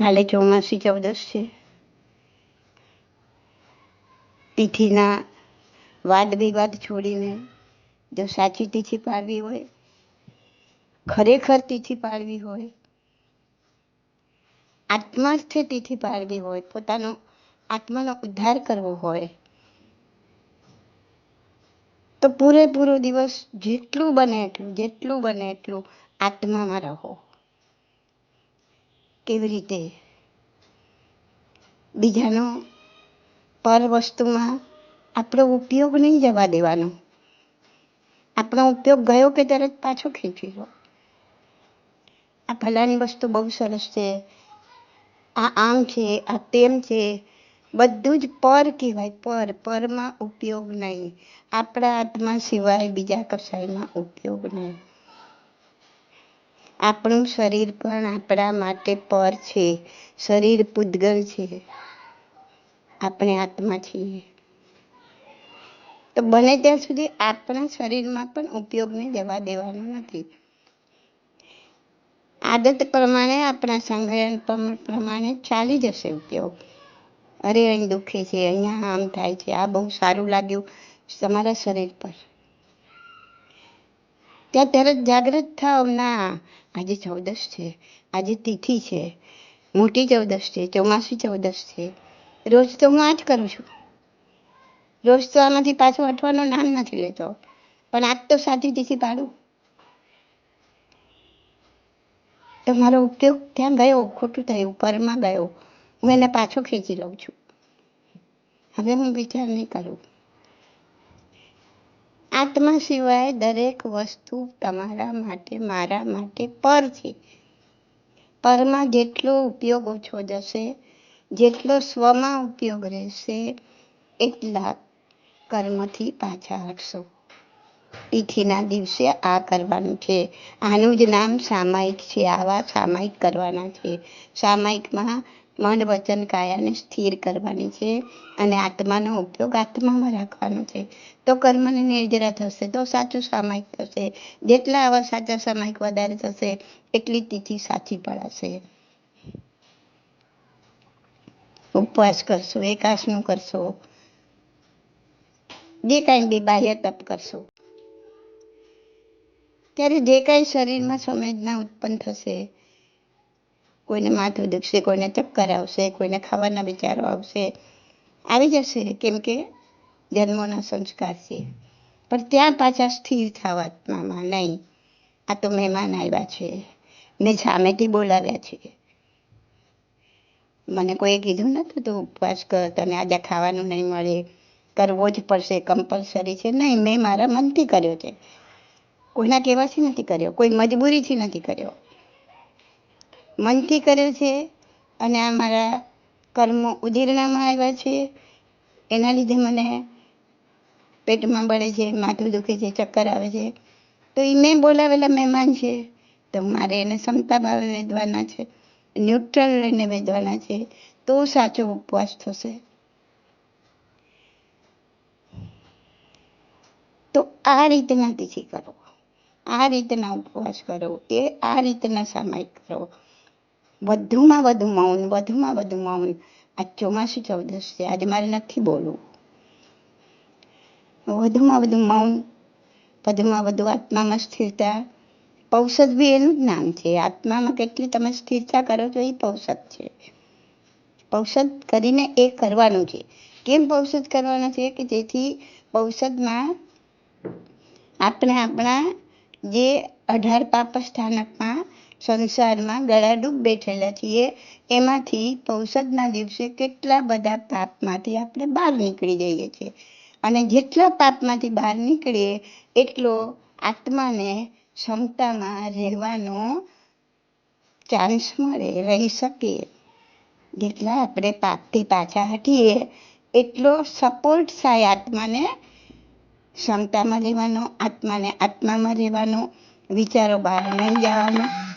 કાલે ચોમાસી ચૌદશ છે. તિથિના વાદ વિવાદ છોડીને જો સાચી તિથિ પાળવી હોય, ખરેખર તિથિ પાળવી હોય, આત્માર્થે તિથિ પાળવી હોય, પોતાનો આત્માનો ઉદ્ધાર કરવો હોય, તો પૂરેપૂરો દિવસ જેટલું બને એટલું, જેટલું બને એટલું આત્મામાં રહો. કેવી રીતે? બીજાનો પર વસ્તુમાં આપણો ઉપયોગ નહીં જવા દેવાનો. આપણો ઉપયોગ ગયો કે તરત પાછો ખેંચી લો. આ ફલાની વસ્તુ બહુ સરસ છે. આ આમ છે, આ તેમ છે, બધું જ પર કહેવાય. પર, પરમાં ઉપયોગ નહીં. આપણા આત્મા સિવાય બીજા કશાયમાં ઉપયોગ નહીં. આપણું શરીર પણ આપણા માટે પર છે. શરીર પૂદગલ છે. આપણે આત્મા છીએ. તો બને ત્યાં સુધી આપણા શરીરમાં પણ ઉપયોગને જવા દેવાનો નથી. આદત પ્રમાણે આપણા સંગ્રહણ પ્રમાણે ચાલી જશે ઉપયોગ. અરે અહીં દુખે છે, અહીંયા આમ થાય છે, આ બહુ સારું લાગ્યું તમારા શરીર પર. ત્યાં તરત જાગૃત થાવ, ના, આજે ચૌદશ છે. આજે તિથિ છે. મોટી ચૌદશ છે, ચોમાસી ચૌદશ છે. રોજ તો હું આ જ કરું છું. રોજ તો આમાંથી પાછું હટવાનું નામ નથી લેતો. પણ આજ તો સાચી તિથિ પાડું. તો મારો ઉપયોગ ત્યાં ગયો, ખોટું થયું, પરમાં ગયો. હું એને પાછો ખેંચી લઉં છું. હવે હું વિચાર નહીં કરું. આત્મા સિવાય દરેક વસ્તુ તમારા માટે, મારા માટે પર છે. પરમાં જેટલો ઉપયોગ ઓછો જશે, જેટલો સ્વમાં ઉપયોગ રહેશે, એટલા કર્મથી પાછા હટશો. તિથિના દિવસે આ કરવાનું છે. આનું જ નામ સામાયિક છે. આવા સામાયિક કરવાના છે. સામાયિકમાં મન વચન કાયાને સ્થિર કરવાની છે અને આત્માનો ઉપયોગ આત્મામાં રાખવાનો છે. તો કર્મની નિર્જરા થશે, તો સાચું સામાયિક થશે. જેટલા આવા સાચા સામાયિક વધારે થશે, એટલી તિથિ સાચી પડાશે. ઉપવાસ કરશો, એકાસનું કરશો. જે કાંઈ બી બાહ્ય તપ કરશો. ત્યારે જે કાંઈ શરીરમાં સંવેદના ઉત્પન્ન થશે કોઈને માથું દુખશે, કોઈને ચક્કર આવશે, કોઈને ખાવાના વિચારો આવશે. આવી જશે, કેમ કે જન્મોના સંસ્કાર છે. પણ ત્યાં પાછા સ્થિર થવા આત્મામાં, નહીં. આ તો મહેમાન આવ્યા છે. ને સામેથી બોલાવ્યા છે. મને કોઈએ કીધું નતું તું, ઉપવાસ કર, તને આજે ખાવાનું નહીં મળે. કરવો જ પડશે કમ્પલસરી છે. નહીં, મેં મારા મનથી કર્યો છે. કોઈના કહેવાથી નથી કર્યો, કોઈ મજબૂરીથી નથી કર્યો. મનથી કર્યો છે અને આ મારા કર્મો ઉદીરણામાં આવ્યા છે. એના લીધે મને પેટમાં બળે છે, માથું દુખે છે, ચક્કર આવે છે. તો એ મેં બોલાવેલા મહેમાન છે. તો મારે એને ક્ષમતા ભાવે વેધવાના છે ન્યુટ્રલ રહીને વેધવાના છે. તો સાચો ઉપવાસ થશે. તો આ રીતના તિથિ કરો આ રીતના ઉપવાસ કરો એ આ રીતના સામાયિક કરો વધુમાં વધુ મૌન, વધુમાં વધુ મૌન. આ ચોમાસું ચૌદશ છે. આજે મારે નથી બોલવું. વધુમાં વધુ મૌન, વધુમાં વધુ આત્મામાં સ્થિરતા. પૌષધ બી એનું જ નામ છે. આત્મામાં કેટલી તમે સ્થિરતા કરો છો એ પૌષધ છે. પૌષધ કરીને એ કરવાનું છે. કેમ પૌષધ કરવાનું છે કે જેથી પૌષધમાં આપણે આપણા જે અઢાર પાપ સ્થાનકમાં સંસારમાં ગળાડૂબ બેઠેલા છીએ, એમાંથી પૌષદના દિવસે કેટલા બધા પાપમાંથી આપણે બહાર નીકળી જઈએ છીએ. અને જેટલા પાપમાંથી બહાર નીકળીએ, એટલો આત્માને ક્ષમતામાં રહેવાનો ચાન્સ મળે, રહી શકીએ જેટલા આપણે પાપથી પાછા હટીએ, એટલો સપોર્ટ થાય આત્માને. ક્ષમતામાં રહેવાનો, આત્માને આત્મામાં રહેવાનો, વિચારો બહાર નહીં જવાનો.